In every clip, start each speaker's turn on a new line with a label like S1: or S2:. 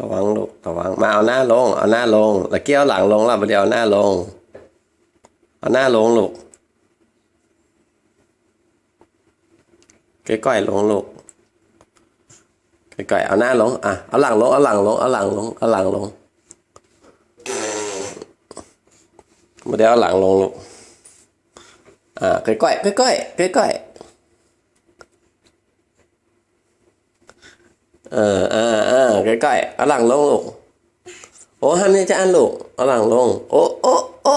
S1: ระวังลูกระวังมาเอาหน้าลง เอาหน้าลงตะเกียวหลังลงแล้วมาเดี๋ยวเอาหน้าลง เอาหน้าลงลูกก้อยๆลงลูกก้อยๆเอาหน้าลงอะเอาหลังลงเอาหลังลงเอาหลังลงเอาหลังลงมาเดี๋ยวเอาหลังลงลูกอ่าก้อยๆก้อยๆก้อยๆ เออเออเออใกล้ๆเอาหลังลงลูกโอ้ห้ามนี่จะอันลูกเอาหลังลง โอ้โอ้โอ้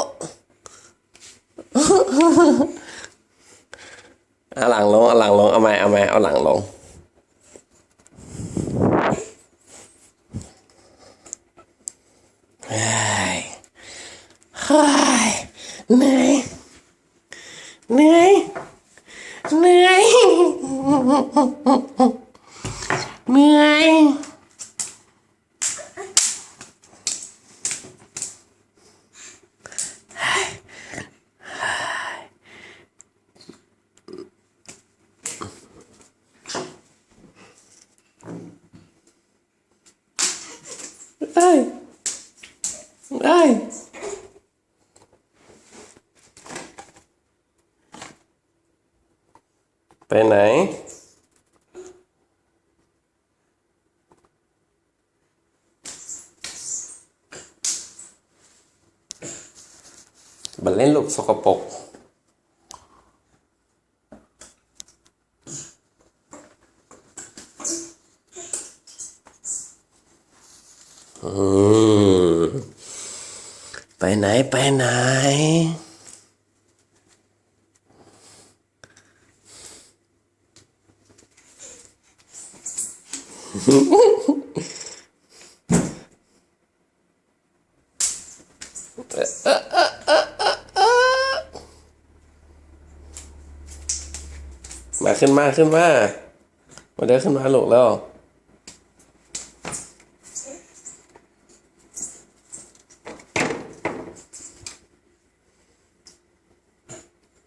S1: เอาหลังลงเอาหลังลงเอาไหมเอาไหมเอาหลังลงเฮ้ยเฮ้ยเหนื่อยเหนื่อยเหนื่อย เหนื่อยเอ้ยเอ้ยไปไหน บันเล่นลูกสกปรกไปไหน ไปไหน มาขึ้นมาขึ้นมามาได้ขึ้นมาหลูกแล้ว